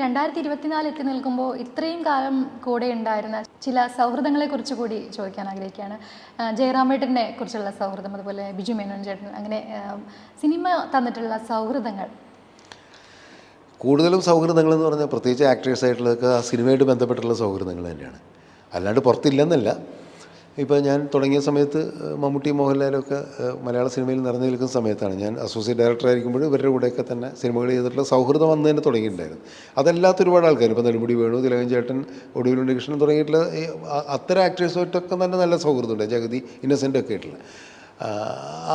രണ്ടായിരത്തി ഇരുപത്തിനാല് എത്തി നിൽക്കുമ്പോൾ ഇത്രയും കാലം കൂടെ ഉണ്ടായിരുന്ന ചില സൗഹൃദങ്ങളെ കുറിച്ച് കൂടി ചോദിക്കാൻ ആഗ്രഹിക്കുകയാണ്. ജയറാം ജയറാമേട്ടനെ കുറിച്ചുള്ള സൗഹൃദം അതുപോലെ ബിജു മേനോൻ ചേട്ടൻ അങ്ങനെ സിനിമ തന്നിട്ടുള്ള സൗഹൃദങ്ങൾ. കൂടുതലും സൗഹൃദങ്ങൾ എന്ന് പറഞ്ഞാൽ പ്രത്യേകിച്ച് ആക്ടേഴ്സായിട്ടുള്ളതൊക്കെ ആ സിനിമയായിട്ട് ബന്ധപ്പെട്ടുള്ള സൗഹൃദങ്ങൾ തന്നെയാണ്. അല്ലാണ്ട് പുറത്തില്ലെന്നല്ല. ഇപ്പോൾ ഞാൻ തുടങ്ങിയ സമയത്ത് മമ്മൂട്ടി മോഹൻലാലൊക്കെ മലയാള സിനിമയിൽ നിറഞ്ഞു നിൽക്കുന്ന സമയത്താണ് ഞാൻ അസോസിയേറ്റ് ഡയറക്ടർ ആയിരിക്കുമ്പോൾ ഇവരുടെ കൂടെയൊക്കെ തന്നെ സിനിമകൾ ചെയ്തിട്ടുള്ള സൗഹൃദം അന്ന് തന്നെ തുടങ്ങിയിട്ടുണ്ടായിരുന്നു. അതല്ലാത്ത ഒരുപാട് ആൾക്കാർ ഇപ്പോൾ നെടുമുടി വേണു തിലകൻ ചേട്ടൻ ഒടുവിൽ ഉണ്ണികൃഷ്ണൻ തുടങ്ങിയിട്ടുള്ള അത്തരം ആക്ടേഴ്സുമായിട്ടൊക്കെ തന്നെ നല്ല സൗഹൃദമുണ്ട്. ജഗതി ഇന്നസെന്റ് ഒക്കെ ആയിട്ടുള്ള.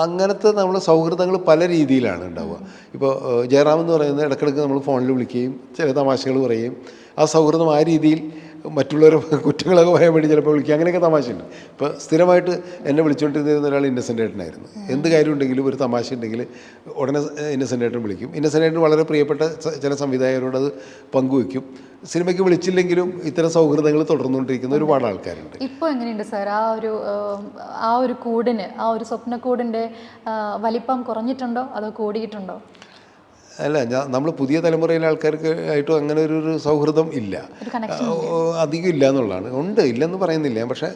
അങ്ങനത്തെ നമ്മൾ സൗഹൃദങ്ങൾ പല രീതിയിലാണ് ഉണ്ടാവുക. ഇപ്പോൾ ജയറാം എന്ന് പറയുന്നത് ഇടയ്ക്കിടയ്ക്ക് നമ്മൾ ഫോണിൽ വിളിക്കുകയും ചില തമാശകൾ പറയുകയും ആ സൗഹൃദം ആ രീതിയിൽ മറ്റുള്ളവരെ കുറ്റങ്ങളൊക്കെ പറയാൻ വേണ്ടി ചിലപ്പോൾ വിളിക്കുക. അങ്ങനെയൊക്കെ തമാശയുണ്ട്. ഇപ്പോൾ സ്ഥിരമായിട്ട് എന്നെ വിളിച്ചുകൊണ്ടിരുന്ന ഒരാൾ ഇന്നസെന്റ് ഏട്ടനായിരുന്നു. എന്ത് കാര്യം ഉണ്ടെങ്കിലും ഒരു തമാശ ഉണ്ടെങ്കിൽ ഉടനെ ഇന്നസെന്റ് ഏട്ടൻ വിളിക്കും. ഇന്നസെന്റ് ഏട്ടൻ വളരെ പ്രിയപ്പെട്ട ചില സംവിധായകരോട് അത് പങ്കുവയ്ക്കും. സിനിമയ്ക്ക് വിളിച്ചില്ലെങ്കിലും ഇത്തരം സൗഹൃദങ്ങൾ തുടർന്നുകൊണ്ടിരിക്കുന്ന ഒരുപാട് ആൾക്കാരുണ്ട്. ഇപ്പോൾ എങ്ങനെയുണ്ട് സാർ? ആ ഒരു ആ, ഒരു കൂടിന് ആ ഒരു സ്വപ്നക്കൂടിന്റെ വലിപ്പം കുറഞ്ഞിട്ടുണ്ടോ? അതോ കൂടിയിട്ടുണ്ടോ? അല്ല ഞാൻ നമ്മൾ പുതിയ തലമുറയിലെ ആൾക്കാർക്ക് ആയിട്ടും അങ്ങനെ ഒരു ഒരു സൗഹൃദം ഇല്ല. അധികം ഇല്ല. എന്നുള്ളതാണ് ഉണ്ട് ഇല്ലെന്ന് പറയുന്നില്ല പക്ഷേ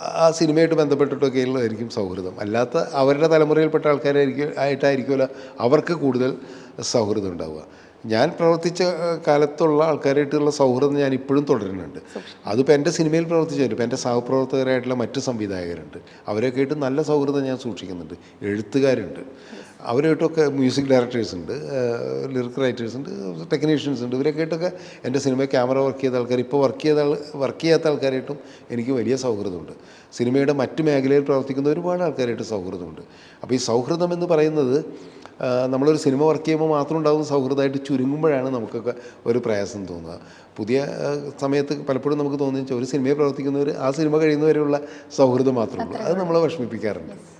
ആ സിനിമയായിട്ട് ബന്ധപ്പെട്ടിട്ടൊക്കെ ഉള്ളതായിരിക്കും സൗഹൃദം. അല്ലാത്ത അവരുടെ തലമുറയിൽപ്പെട്ട ആൾക്കാരായിരിക്കും ആയിട്ടായിരിക്കുമല്ലോ അവർക്ക് കൂടുതൽ സൗഹൃദം ഉണ്ടാവുക. ഞാൻ പ്രവർത്തിച്ച കാലത്തുള്ള ആൾക്കാരായിട്ടുള്ള സൗഹൃദം ഞാൻ ഇപ്പോഴും തുടരുന്നുണ്ട്. അതിപ്പോൾ എന്റെ സിനിമയിൽ പ്രവർത്തിച്ചവരും ഇപ്പോൾ എന്റെ സഹപ്രവർത്തകരായിട്ടുള്ള മറ്റ് സംവിധായകരുണ്ട്. അവരൊക്കെ ആയിട്ട് നല്ല സൗഹൃദം ഞാൻ സൂക്ഷിക്കുന്നുണ്ട്. എഴുത്തുകാരുണ്ട്. അവരായിട്ടൊക്കെ മ്യൂസിക് ഡയറക്ടേഴ്സ് ഉണ്ട് ലിറിക് റൈറ്റേഴ്സ് ഉണ്ട് ടെക്നീഷ്യൻസ് ഉണ്ട്. ഇവരൊക്കെ ആയിട്ടൊക്കെ എന്റെ സിനിമ ക്യാമറ വർക്ക് ചെയ്ത ആൾക്കാർ ഇപ്പോൾ വർക്ക് ചെയ്ത വർക്ക് ചെയ്യാത്ത ആൾക്കാരായിട്ടും എനിക്ക് വലിയ സൗഹൃദമുണ്ട്. സിനിമയുടെ മറ്റ് മേഖലയിൽ പ്രവർത്തിക്കുന്ന ഒരുപാട് ആൾക്കാരായിട്ട് സൗഹൃദമുണ്ട്. അപ്പോൾ ഈ സൗഹൃദം എന്ന് പറയുന്നത് നമ്മളൊരു സിനിമ വർക്ക് ചെയ്യുമ്പോൾ മാത്രം ഉണ്ടാകുന്ന സൗഹൃദമായിട്ട് ചുരുങ്ങുമ്പോഴാണ് നമുക്കൊക്കെ ഒരു പ്രയാസം തോന്നുക. പുതിയ സമയത്ത് പലപ്പോഴും നമുക്ക് തോന്നുന്നത് ഒരു സിനിമയിൽ പ്രവർത്തിക്കുന്നവർ ആ സിനിമ കഴിയുന്നവരെയുള്ള സൗഹൃദം മാത്രമേ ഉള്ളൂ. അത് നമ്മളെ വിഷമിപ്പിക്കാറുണ്ട്.